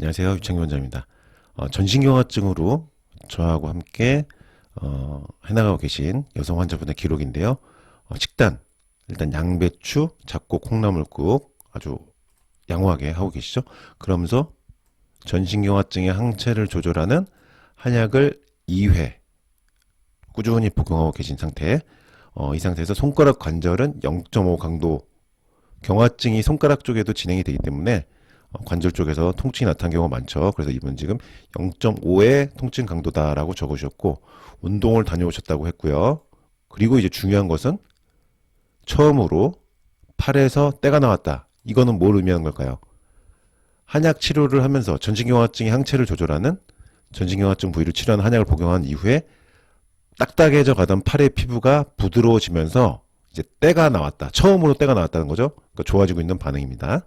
안녕하세요. 유창기 원장입니다. 어, 전신경화증으로 저하고 함께 어, 해나가고 계신 여성 환자분의 기록인데요. 어, 식단 일단 양배추, 잡곡, 콩나물국 아주 양호하게 하고 계시죠. 그러면서 전신경화증의 항체를 조절하는 한약을 2회 꾸준히 복용하고 계신 상태. 어, 이 상태에서 손가락 관절은 0.5 강도 경화증이 손가락 쪽에도 진행이 되기 때문에 어, 관절 쪽에서 통증이 나타난 경우가 많죠. 그래서 이분 지금 0.5의 통증 강도다라고 적으셨고 운동을 다녀오셨다고 했고요. 그리고 이제 중요한 것은 처음으로 팔에서 때가 나왔다. 이거는 뭘 의미하는 걸까요? 한약 치료를 하면서 전신경화증의 항체를 조절하는 전신경화증 부위를 치료하는 한약을 복용한 이후에 딱딱해져 가던 팔의 피부가 부드러워지면서 이제 때가 나왔다. 처음으로 때가 나왔다는 거죠. 그러니까 좋아지고 있는 반응입니다.